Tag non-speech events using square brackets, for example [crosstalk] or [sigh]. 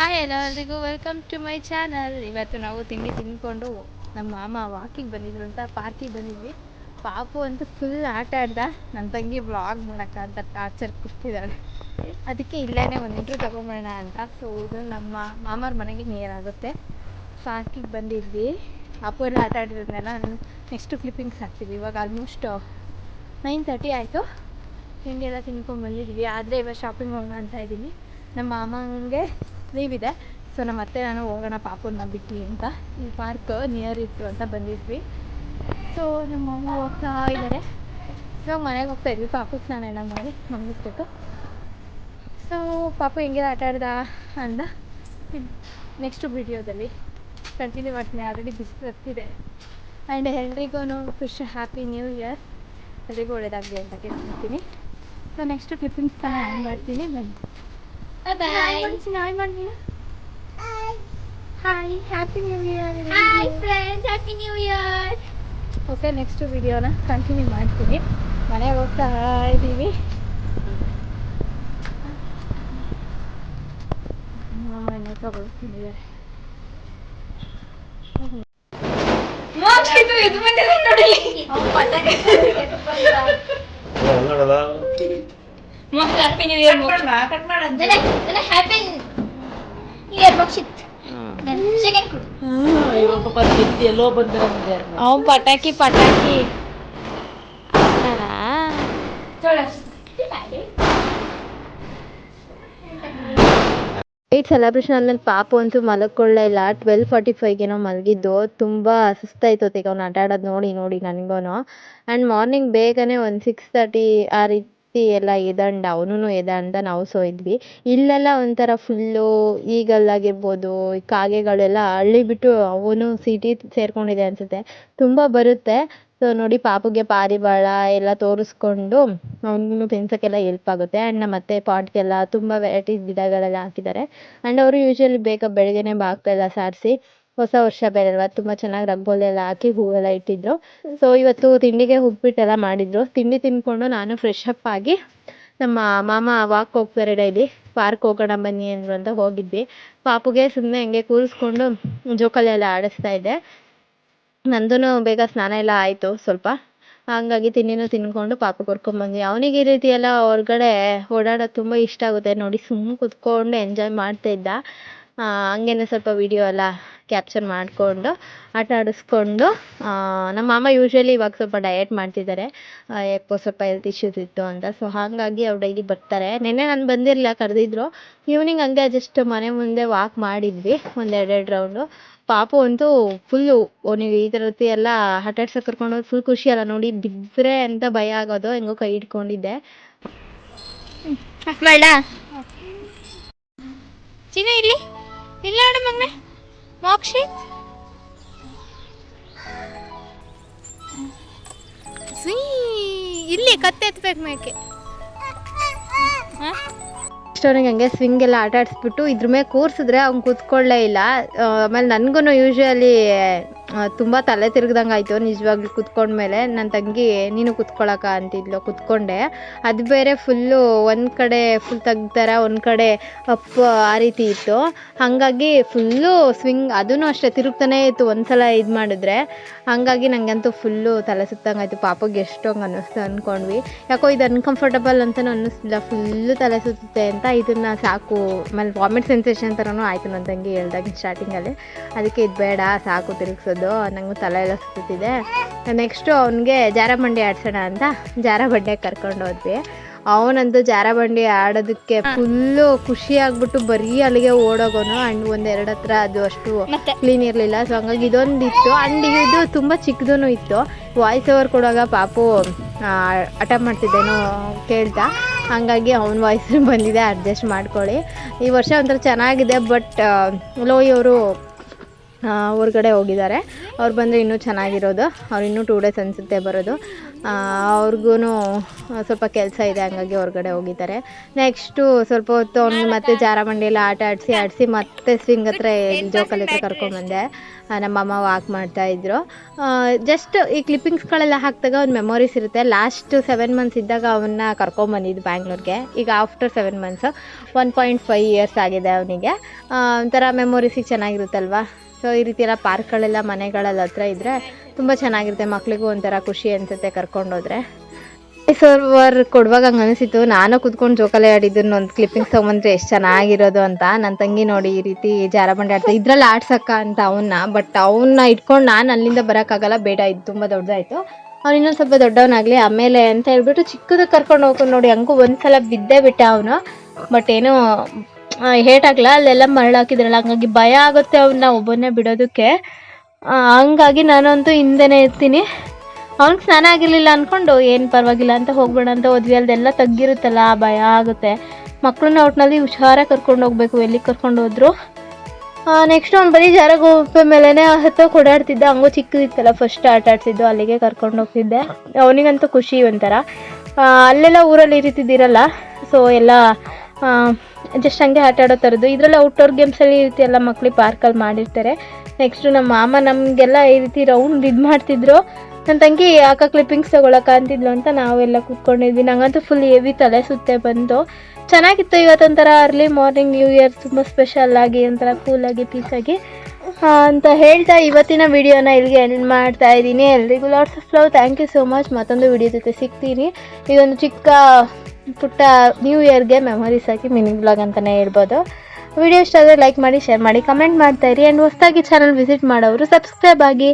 Hi ಎಲ್ಲರಿಗೂ welcome to my channel ಇವತ್ತು ನಾವು ತಿಂಡಿ ತಿಂದ್ಕೊಂಡು ನಮ್ಮ ಮಾಮ ವಾಕಿಂಗ್ ಬಂದಿದ್ರು ಅಂತ ಪಾರ್ಕಿಗೆ ಬಂದಿದ್ವಿ. ಪಾಪು ಅಂತೂ ಫುಲ್ ಆಟ ಆಡ್ದ. ನನ್ನ ತಂಗಿ ಬ್ಲಾಗ್ ಮಾಡೋಕ್ಕ ಅಂತ ಟಾರ್ಚರ್ ಕೊಡ್ತಿದ್ದಾಳೆ ಅದಕ್ಕೆ ಇಲ್ಲೇ ಒಂದು ಇಂಟ್ರೂ ಅಂತ. ಸೊ ಇದು ನಮ್ಮ ಮಾಮರ ಮನೆಗೆ ನಿಯರ್ ಆಗುತ್ತೆ. ಪಾರ್ಕಿಗೆ ಬಂದಿದ್ವಿ. ಪಾಪು ಎಲ್ಲ ಆಟ ಆಡಿರೋದನ್ನೆಲ್ಲ ನೆಕ್ಸ್ಟ್ ಕ್ಲಿಪ್ಪಿಂಗ್ಸ್ ಹಾಕ್ತೀವಿ ಇವಾಗ ಆಲ್ಮೋಸ್ಟ್ ನೈನ್ ತರ್ಟಿ ಆಯಿತು. ತಿಂಡಿ ಎಲ್ಲ ತಿನ್ಕೊಂಡು ಬಂದಿದ್ವಿ ಆದರೆ ಇವಾಗ ಶಾಪಿಂಗ್ ಹೋಗೋಣ ಅಂತ ಇದ್ದೀನಿ. ನಮ್ಮ ಮಾಮನಿಗೆ ಲೀವ್ ಇದೆ ಸೊ ನಮ್ಮ ಅತ್ತೆ ನಾನು ಹೋಗೋಣ ಪಾಪುನ ಬಿಟ್ಟು ಅಂತ. ಈ ಪಾರ್ಕ್ ನಿಯರ್ ಇತ್ತು ಅಂತ ಬಂದಿದ್ವಿ. ಸೊ ನಮ್ಮ ಮಮ್ಮಿ ಹೋಗ್ತಾ ಇದ್ದಾರೆ ಇವಾಗ ಮನೆಗೆ ಹೋಗ್ತಾ ಇದ್ವಿ. ಪಾಪು ಸ್ನಾನ ಮಾಡಿ ಮಲಗಿಸ್ಬೇಕು ಸೊ ಪಾಪು ಹೆಂಗೆ ಆಟ ಆಡ್ದ ಅಂತ ನೆಕ್ಸ್ಟ್ ವಿಡಿಯೋದಲ್ಲಿ ಕಂಟಿನ್ಯೂ ಮಾಡ್ತೀನಿ. ಆಲ್ರೆಡಿ ಬಿಸಿ ಬರ್ತಿದೆ. ಆ್ಯಂಡ್ ಎಲ್ರಿಗೂ ಖುಷಿ ಹ್ಯಾಪಿ ನ್ಯೂ ಇಯರ್ ಎಲ್ರಿಗೂ ಒಳ್ಳೇದಾಗಲಿ ಅಂತ ಕೇಳ್ತೀನಿ ಸೊ ನೆಕ್ಸ್ಟ್ ಕ್ಲಿಪ್ಪಿಂಗ್ಸ್ ಆ್ಯಡ್ ಮಾಡ್ತೀನಿ. ಬನ್ನಿ. ಹಾಯ್ ಮಾಡಿ hi happy new year hi friends happy new year okay next ವಿಡಿಯೋನ ಕಂಟಿನ್ಯೂ ಮಾಡ್ತೀನಿ ಮನೆಗೆ ಹೋಗ್ತಾ ಇದ್ದೀವಿ ಮಾಮ ಏನೋ ತಗೊಳ್ತಿದ್ದಾರೆ ಮೋಕ್ಷಿತು ಇದು ಬಂದಿದೆ ನೋಡಿ ಮೋಕ್ಷ [laughs] happy new year Moksha cut ಮಾಡ ಜನ ಜನ happy new year Mokshith second ಕೊಡು ಎಲ್ಲೋ ಬಂದಿರಂಗೆ ಅವ್ ಪಟಾಕಿ ಪಟಾಕಿ. ಏಟ್ ಸೆಲೆಬ್ರೇಷನ್ ಆದ್ಮೇಲೆ ಪಾಪು ಅಂತೂ ಮಲಕ್ಕೊಳ್ಳೇ ಇಲ್ಲ. ಟ್ವೆಲ್ ಫಾರ್ಟಿ ಫೈವ್ಗೇನೋ ಮಲಗಿದ್ದು. ತುಂಬ ಸುಸ್ತಾಯ್ತು ಅವ್ನು ಆಟ ಆಡೋದು ನೋಡಿ ನೋಡಿ ನನಗೂ ಆ್ಯಂಡ್ ಮಾರ್ನಿಂಗ್ ಬೇಗನೆ ಒಂದು ಸಿಕ್ಸ್ ತರ್ಟಿ ಆ ರೀತಿ ಎಲ್ಲ ಎದಂಡ ಅವನು ಎದಂಡ ನಾವು ಇದ್ವಿ ಇಲ್ಲೆಲ್ಲ ಒಂಥರ ಫುಲ್ಲು ಈಗಲ್ಲಾಗಿರ್ಬೋದು, ಈ ಕಾಗೆಗಳೆಲ್ಲ ಹಳ್ಳಿ ಬಿಟ್ಟು ಅವನು ಸಿಟಿ ಸೇರ್ಕೊಂಡಿದೆ ಅನ್ಸುತ್ತೆ. ತುಂಬ ಬರುತ್ತೆ. ಸೊ ನೋಡಿ ಪಾಪುಗೆ ಪಾರಿವಾಳ ಎಲ್ಲ ತೋರಿಸ್ಕೊಂಡು ಅವನಿಗೂ ತಿನ್ಸೋಕ್ಕೆಲ್ಲ ಹೆಲ್ಪ್ ಆಗುತ್ತೆ. ಆ್ಯಂಡ್ ನಮ್ಮ ಅತ್ತೆ ಪಾಟ್ಗೆಲ್ಲ ತುಂಬ ವೆರೈಟೀಸ್ ಗಿಡಗಳೆಲ್ಲ ಹಾಕಿದ್ದಾರೆ. ಆ್ಯಂಡ್ ಅವರು ಯೂಶ್ವಲಿ ಬೇಗ ಬೆಳಿಗ್ಗೆನೆ ಬಾಗ್ಲೆಲ್ಲ ಸಾರಿಸಿ ಹೊಸ ವರ್ಷ ಬೇರೆ ಅಲ್ವಾ ತುಂಬ ಚೆನ್ನಾಗಿ ರಂಗೋಲಿ ಎಲ್ಲ ಹಾಕಿ ಹೂವೆಲ್ಲ ಇಟ್ಟಿದ್ರು. ಸೊ ಇವತ್ತು ತಿಂಡಿಗೆ ಉಪ್ಪಿಟ್ಟೆಲ್ಲ ಮಾಡಿದ್ರು. ತಿಂಡಿ ತಿಂದ್ಕೊಂಡು ನಾನು ಫ್ರೆಶ್ ಅಪ್ ಆಗಿ ನಮ್ಮ ಮಾಮ ವಾಕ್ ಹೋಗ್ತಾರೆ ಡೈಲಿ ಪಾರ್ಕ್ ಹೋಗೋಣ ಬನ್ನಿ ಅಂದ್ರು ಅಂತ ಹೋಗಿದ್ವಿ. ಪಾಪುಗೆ ಸುಮ್ಮನೆ ಹಂಗೆ ಕೂರಿಸ್ಕೊಂಡು ಜೋಕಾಲಿ ಎಲ್ಲ ಆಡಿಸ್ತಾ ಇದ್ದೆ. ನಂದೂ ಬೇಗ ಸ್ನಾನ ಎಲ್ಲ ಆಯಿತು ಸ್ವಲ್ಪ. ಹಾಗಾಗಿ ತಿಂಡಿನೂ ತಿನ್ಕೊಂಡು ಪಾಪ ಕರ್ಕೊಂಬಂದ್ವಿ ಅವನಿಗೆ ಈ ರೀತಿ ಎಲ್ಲ ಹೊರ್ಗಡೆ ಓಡಾಡೋದು ತುಂಬ ಇಷ್ಟ ಆಗುತ್ತೆ. ನೋಡಿ ಸುಮ್ಮನೆ ಕುತ್ಕೊಂಡು ಎಂಜಾಯ್ ಮಾಡ್ತಾ ಇದ್ದ. ಹಂಗೇನೆ ಸ್ವಲ್ಪ ವೀಡಿಯೋ ಎಲ್ಲ ಕ್ಯಾಪ್ಚರ್ ಮಾಡಿಕೊಂಡು, ಆಟ ಆಡಿಸ್ಕೊಂಡು ನಮ್ಮ ಮಾಮ ಯೂಶ್ವಲಿ ಇವಾಗ ಸ್ವಲ್ಪ ಡಯಟ್ ಮಾಡ್ತಿದ್ದಾರೆ ಯಾಕೋ ಸ್ವಲ್ಪ ಹೆಲ್ತ್ ಇಶ್ಯೂಸ್ ಇತ್ತು ಅಂತ. ಸೊ ಹಾಗಾಗಿ ಅವ್ರು ಡೈಲಿ ಬರ್ತಾರೆ. ನಿನ್ನೆ ನಾನು ಬಂದಿರಲಿಲ್ಲ, ಕರೆದಿದ್ರು. ಈವ್ನಿಂಗ್ ಹಂಗೆ ಜಸ್ಟ್ ಮನೆ ಮುಂದೆ ವಾಕ್ ಮಾಡಿದ್ವಿ ಒಂದು ಎರಡೆರಡು ರೌಂಡು ಪಾಪು ಅಂತೂ ಫುಲ್ಲು ನೀವು ಈ ಥರ ರೀತಿ ಎಲ್ಲ ಆಟ ಆಡ್ಸಕ್ಕೆ ಕರ್ಕೊಂಡು ಫುಲ್ ಖುಷಿ ಅಲ್ಲ. ನೋಡಿ ಬಿದ್ದರೆ ಅಂತ ಭಯ ಆಗೋದು, ಹೆಂಗೋ ಕೈ ಹಿಡ್ಕೊಂಡಿದ್ದೆ. ಚಿನ್ನ ಇಲ್ಲಿ ಇಲ್ಲ ನೋಡು ಮಗನೆ ಮೋಕ್ಷಿತ್ ಝೀ, ಇಲ್ಲಿ ಕತ್ತೆ ಎತ್ಬೇಕು ಮೇಕೆ ಅವ್ನಿಗೆ ಹಂಗೆ ಸ್ವಿಂಗ್ ಎಲ್ಲ ಆಟ ಆಡಿಸ್ಬಿಟ್ಟು ಇದ್ರ ಮೇಲೆ ಕೂರಿಸಿದ್ರೆ ಅವ್ನು ಕೂತ್ಕೊಳ್ಳೇ ಇಲ್ಲ ಆಮೇಲೆ ನನಗೂ ಯೂಶ್ವಲಿ ತುಂಬ ತಲೆ ತಿರ್ಗ್ದಂಗೆ ಆಯಿತು, ನಿಜವಾಗ್ಲೂ ಕೂತ್ಕೊಂಡ್ಮೇಲೆ ನನ್ನ ತಂಗಿ, ನೀನು ಕುತ್ಕೊಳಕ ಅಂತಿದ್ಲು, ಕುತ್ಕೊಂಡೆ. ಅದು ಬೇರೆ ಫುಲ್ಲು ಒಂದು ಕಡೆ ಫುಲ್ ತೆಗ್ದಾರ, ಒಂದು ಕಡೆ ಅಪ್ಪ ಆ ರೀತಿ ಇತ್ತು. ಹಾಗಾಗಿ ಫುಲ್ಲು ಸ್ವಿಂಗ್ ಅದೂ ಅಷ್ಟೇ, ತಿರುಗ್ತಾನೆ ಇತ್ತು. ಒಂದ್ಸಲ ಇದು ಮಾಡಿದ್ರೆ, ಹಾಗಾಗಿ ನನಗಂತೂ ಫುಲ್ಲು ತಲೆ ಸುತ್ತಂಗೆ ಆಯಿತು. ಪಾಪಗೆ ಹಂಗೆ ಅನ್ನಿಸ್ತು ಅಂದ್ಕೊಂಡ್ವಿ ಯಾಕೋ ಇದು ಅನ್ಕಂಫರ್ಟಬಲ್ ಅಂತಲೂ ಅನ್ನಿಸ್ತಿಲ್ಲ ಫುಲ್ಲು ತಲೆ ಸುತ್ತುತ್ತೆ ಅಂತ ಇದನ್ನು ಸಾಕು. ಆಮೇಲೆ ವಾಮಿಟ್ ಸೆನ್ಸೇಷನ್ ಥರನೂ ಆಯಿತು ನನ್ನ ತಂಗಿ ಹೇಳ್ದಾಗ ಸ್ಟಾರ್ಟಿಂಗಲ್ಲಿ ಅದಕ್ಕೆ ಇದು ಬೇಡ, ಸಾಕು, ತಿರುಗಿಸೋದು. ನನಗೂ ತಲೆ ಎಲ್ಲ ಸುತ್ತಿದೆ ನೆಕ್ಸ್ಟು ಅವನಿಗೆ ಜಾರಬಂಡಿ ಆಡ್ಸೋಣ ಅಂತ ಜಾರಬಂಡಿಗೆ ಕರ್ಕೊಂಡು ಹೋದ್ವಿ. ಅವನಂತೂ ಜಾರಬಂಡಿ ಆಡೋದಕ್ಕೆ ಫುಲ್ಲು ಖುಷಿ ಆಗ್ಬಿಟ್ಟು ಬರೀ ಅಲ್ಲಿಗೆ ಓಡೋಗೋನು ಆ್ಯಂಡ್ ಒಂದೆರಡು ಹತ್ರ ಅದು ಅಷ್ಟು ಕ್ಲೀನ್ ಇರಲಿಲ್ಲ. ಸೊ ಹಂಗಾಗಿ ಇದೊಂದು ಇತ್ತು ಆ್ಯಂಡ್ ಇದು ತುಂಬ ಚಿಕ್ಕದೂ ಇತ್ತು. ವಾಯ್ಸ್ ಓವರ್ ಕೊಡುವಾಗ ಪಾಪು ಹಠ ಮಾಡ್ತಿದ್ದೇನೋ ಕೇಳ್ತಾ. ಹಾಗಾಗಿ ಅವ್ನ ವಾಯ್ಸ್ ಬಂದಿದೆ. ಅಡ್ಜಸ್ಟ್ ಮಾಡ್ಕೊಳ್ಳಿ. ಈ ವರ್ಷ ಒಂಥರ ಚೆನ್ನಾಗಿದೆ ಬಟ್ ಲೋಯಿ ಅವರು ಹೊರ್ಗಡೆ ಹೋಗಿದ್ದಾರೆ. ಅವ್ರು ಬಂದರೆ ಇನ್ನೂ ಚೆನ್ನಾಗಿರೋದು. ಅವ್ರು ಇನ್ನೂ ಟೂ ಡೇಸ್ ಅನಿಸುತ್ತೆ ಬರೋದು. ಅವ್ರಿಗೂ ಸ್ವಲ್ಪ ಕೆಲಸ ಇದೆ, ಹಂಗಾಗಿ ಹೊರಗಡೆ ಹೋಗಿದ್ದಾರೆ. ನೆಕ್ಸ್ಟು ಸ್ವಲ್ಪ ಹೊತ್ತು ಅವ್ನಿಗೆ ಮತ್ತೆ ಜಾರಬಂಡಿಯಲ್ಲಿ ಆಟ ಆಡಿಸಿ ಆಡಿಸಿ ಮತ್ತೆ ಸ್ವಿಂಗ್ ಹತ್ರ ಜೋಕಾಲಿ ಹತ್ರ ಕರ್ಕೊಂಬಂದೆ. ನಮ್ಮಮ್ಮ ವಾಕ್ ಮಾಡ್ತಾಯಿದ್ರು ಜಸ್ಟ್ ಈ ಕ್ಲಿಪ್ಪಿಂಗ್ಸ್ಗಳೆಲ್ಲ ಹಾಕಿದಾಗ ಒಂದು ಮೆಮೊರೀಸ್ ಇರುತ್ತೆ. ಲಾಸ್ಟ್ ಸೆವೆನ್ ಮಂತ್ಸ್ ಇದ್ದಾಗ ಅವನ್ನ ಕರ್ಕೊಂಬಂದಿದ್ದು ಬ್ಯಾಂಗ್ಳೂರ್ಗೆ ಈಗ after seven months one point five years ಆಗಿದೆ ಅವನಿಗೆ. ಒಂಥರ ಮೆಮೊರೀಸಿಗೆ ಚೆನ್ನಾಗಿರುತ್ತಲ್ವಾ? ಸೊ ಈ ರೀತಿ ಎಲ್ಲ ಪಾರ್ಕ್ಗಳೆಲ್ಲ ಮನೆಗಳೆಲ್ಲ ಹತ್ರ ಇದ್ದರೆ ತುಂಬ ಚೆನ್ನಾಗಿರುತ್ತೆ. ಮಕ್ಕಳಿಗೂ ಒಂಥರ ಖುಷಿ ಅನಿಸುತ್ತೆ ಕರ್ಕೊಂಡೋದ್ರೆ ಸರ್ವರ್ ಕೊಡುವಾಗ ಹಂಗೆ ಅನಿಸಿತು ನಾನು ಕುತ್ಕೊಂಡು ಜೋಕಾಲಿ ಆಡಿದ್ದನ್ನು ಒಂದು ಕ್ಲಿಪ್ಪಿಂಗ್ ತಗೊಂಡ್ರೆ ಎಷ್ಟು ಚೆನ್ನಾಗಿರೋದು ಅಂತ. ನನ್ನ ತಂಗಿ ನೋಡಿ ಈ ರೀತಿ ಜಾರಬಂಡಿ ಆಡ್ತಾ ಇದ್ರಲ್ಲಿ ಆಡ್ಸಕ್ಕ ಅಂತ ಅವನ್ನ ಬಟ್ ಅವನ್ನ ಇಟ್ಕೊಂಡು ನಾನು ಅಲ್ಲಿಂದ ಬರೋಕ್ಕಾಗಲ್ಲ. ಬೇಡ, ಇದು ತುಂಬ ದೊಡ್ಡದಾಯಿತು. ಅವ್ನು ಇನ್ನೊಂದು ಸ್ವಲ್ಪ ದೊಡ್ಡವನಾಗಲಿ. ಆಮೇಲೆ ಅಂತ ಹೇಳ್ಬಿಟ್ಟು ಚಿಕ್ಕದ ಕರ್ಕೊಂಡು ಹೋಗ್ಕೊಂಡು ನೋಡಿ, ಹಂಗೂ ಒಂದ್ಸಲ ಬಿದ್ದೇ ಬಿಟ್ಟ ಅವನು. ಬಟ್ ಏನೂ ಹೇಟಾಗಲ್ಲ ಅಲ್ಲೆಲ್ಲ ಮರಳಾಕಿದ್ರಲ್ಲ. ಹಂಗಾಗಿ ಭಯ ಆಗುತ್ತೆ ಅವನ್ನ ಒಬ್ಬನೇ ಬಿಡೋದಕ್ಕೆ. ಹಂಗಾಗಿ ನಾನಂತೂ ಹಿಂದೆನೇ ಇರ್ತೀನಿ. ಅವ್ನಿಗೆ ಸ್ನಾನ ಆಗಿರಲಿಲ್ಲ ಅಂದ್ಕೊಂಡು ಏನು ಪರವಾಗಿಲ್ಲ ಅಂತ ಹೋಗ್ಬೇಡ ಅಂತ ಹೋದ್ವಿ. ಅಲ್ದೆಲ್ಲ ತಗ್ಗಿರುತ್ತಲ್ಲ, ಭಯ ಆಗುತ್ತೆ. ಮಕ್ಕಳನ್ನ ಒಟ್ಟಿನಲ್ಲಿ ಹುಷಾರಾಗಿ ಕರ್ಕೊಂಡು ಹೋಗ್ಬೇಕು ಎಲ್ಲಿ ಕರ್ಕೊಂಡು ಹೋದ್ರು. ನೆಕ್ಸ್ಟ್ ಅವ್ನು ಬರೀ ಜಾರಗೋಪೆ ಮೇಲೇ ಹತ್ತೋ ಓಡಾಡ್ತಿದ್ದ. ಹಂಗೂ ಚಿಕ್ಕದಿತ್ತಲ್ಲ ಫಸ್ಟ್ ಆಟ ಆಡ್ತಿದ್ದು ಅಲ್ಲಿಗೆ ಕರ್ಕೊಂಡು ಹೋಗ್ತಿದ್ದೆ. ಅವನಿಗಂತೂ ಖುಷಿ ಒಂಥರ. ಅಲ್ಲೆಲ್ಲ ಊರಲ್ಲಿ ಈ ರೀತಿದಿರಲ್ಲ ಸೊ ಎಲ್ಲ ಜಸ್ಟ್ ಹಂಗೆ ಆಟ ಆಡೋ ಥರದ್ದು. ಇದರಲ್ಲಿ ಔಟ್ಡೋರ್ ಗೇಮ್ಸಲ್ಲಿ ಈ ರೀತಿ ಎಲ್ಲ ಮಕ್ಳಿಗೆ ಪಾರ್ಕಲ್ಲಿ ಮಾಡಿರ್ತಾರೆ. ನೆಕ್ಸ್ಟ್ ನಮ್ಮ ಮಾಮ ನಮಗೆಲ್ಲ ಈ ರೀತಿ ರೌಂಡ್ ಇದು ಮಾಡ್ತಿದ್ರು. ನನ್ನ ತಂಗಿ ಯಾಕೆ ಕ್ಲಿಪ್ಪಿಂಗ್ಸ್ ತೊಗೊಳಕ್ಕೆ ಅಂತಿದ್ಲು ಅಂತ ನಾವೆಲ್ಲ ಕೂತ್ಕೊಂಡಿದ್ವಿ. ನಂಗಂತೂ ಫುಲ್ ಹೆವಿ ತಲೆ ಸುತ್ತೆ ಬಂತು ಚೆನ್ನಾಗಿತ್ತು ಇವತ್ತೊಂಥರ ಅರ್ಲಿ ಮಾರ್ನಿಂಗ್ ನ್ಯೂ ಇಯರ್ ತುಂಬ ಸ್ಪೆಷಲ್ ಆಗಿ, ಒಂಥರ ಕೂಲಾಗಿ ಪೀಸಾಗಿ ಅಂತ ಹೇಳ್ತಾ ಇವತ್ತಿನ ವಿಡಿಯೋನ ಇಲ್ಲಿಗೆ ಎಂಡ್ ಮಾಡ್ತಾ ಇದ್ದೀನಿ. ಎಲ್ರಿಗೂ lots of love thank you so much ಮತ್ತೊಂದು ವಿಡಿಯೋ ಜೊತೆ ಸಿಗ್ತೀನಿ. ಇದೊಂದು ಚಿಕ್ಕ ಪುಟ್ಟ ನ್ಯೂ ಇಯರ್ಗೆ ಮೆಮೊರೀಸ್ ಆಗಿ ಮಿನಿ ಬ್ಲಾಗ್ ಅಂತಲೇ ಹೇಳ್ಬೋದು. ವಿಡಿಯೋ ಇಷ್ಟ ಆದರೆ ಲೈಕ್ ಮಾಡಿ ಶೇರ್ ಮಾಡಿ ಕಮೆಂಟ್ ಮಾಡ್ತಾ ಇರಿ. ಆ್ಯಂಡ್ ಹೊಸದಾಗಿ ಚಾನಲ್ ವಿಸಿಟ್ ಮಾಡೋರು ಸಬ್ಸ್ಕ್ರೈಬ್ ಆಗಿ.